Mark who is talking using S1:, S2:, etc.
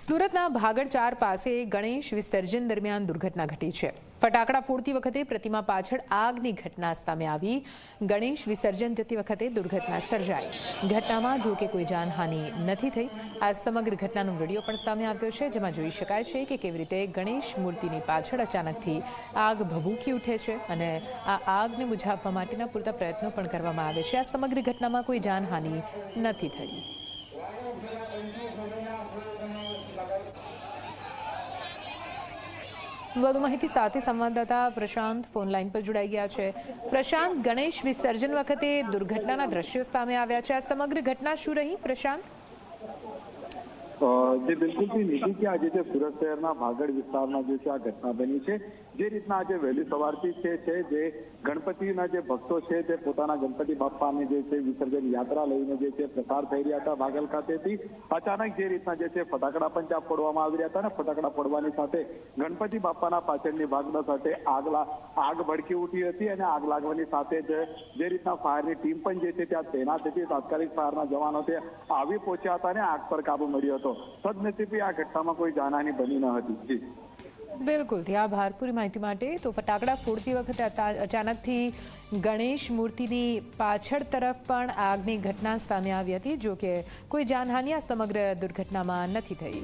S1: સુરતના ભાગળ ચાર પાસે ગણેશ વિસર્જન દરમિયાન દુર્ઘટના ઘટી છે. ફટાકડા ફોડતી વખતે પ્રતિમા પાછળ આગની ઘટના સામે આવી. ગણેશ વિસર્જન જતી વખતે દુર્ઘટના સર્જાઈ. ઘટનામાં જો કે કોઈ જાનહાનિ નથી થઈ. આ સમગ્ર ઘટનાનો વીડિયો પણ સામે આવ્યો છે, જેમાં જોઈ શકાય છે કે કેવી રીતે ગણેશ મૂર્તિની પાછળ અચાનકથી આગ ભભૂકી ઉઠે છે અને આ આગને બુઝાવવા માટેના પૂરતા પ્રયત્નો પણ કરવામાં આવે છે. આ સમગ્ર ઘટનામાં કોઈ જાનહાનિ નથી થઈ. વધુ માહિતી સાથે સંવાદદાતા પ્રશાંત ફોન લાઈન પર જોડાઈ ગયા છે. પ્રશાંત, ગણેશ વિસર્જન વખતે દુર્ઘટનાના દ્રશ્યો સામે આવ્યા છે. આ સમગ્ર ઘટના શું રહી? પ્રશાંત?
S2: જે બિલકુલથી કે આજે જે સુરત શહેરના ભાગડ વિસ્તારમાં જે છે આ ઘટના બની છે, જે રીતના આજે વહેલી સવારથી છે, જે ગણપતિના જે ભક્તો છે, તે પોતાના ગણપતિ બાપાની જે છે વિસર્જન યાત્રા લઈને જે છે પ્રસાર થઈ રહ્યા હતા ભાગલ ખાતેથી. અચાનક જે રીતના જે છે ફટાકડા પણ ત્યાં ફોડવામાં આવી રહ્યા હતા અને ફટાકડા પડવાની સાથે ગણપતિ બાપાના પાછળની ભાગના સાથે આગલા આગ ભડકી ઉઠી હતી અને આગ લાગવાની સાથે જ જે રીતના ફાયરની ટીમ પણ જે છે ત્યાં તૈનાત હતી. તાત્કાલિક ફાયરના જવાનો તે આવી પહોંચ્યા હતા અને આગ પર કાબુ મળ્યો હતો. સદનસીબે આ ઘટનામાં કોઈ જાનહાની બની ન હતી.
S1: બિલકુલથી આભાર પૂરી માહિતી માટે. તો ફટાકડા ફોડતી વખતે અચાનકથી ગણેશ મૂર્તિની પાછળ તરફ પણ આગની ઘટના સામે આવી હતી, જો કે કોઈ જાનહાનિ આ સમગ્ર દુર્ઘટનામાં નથી થઈ.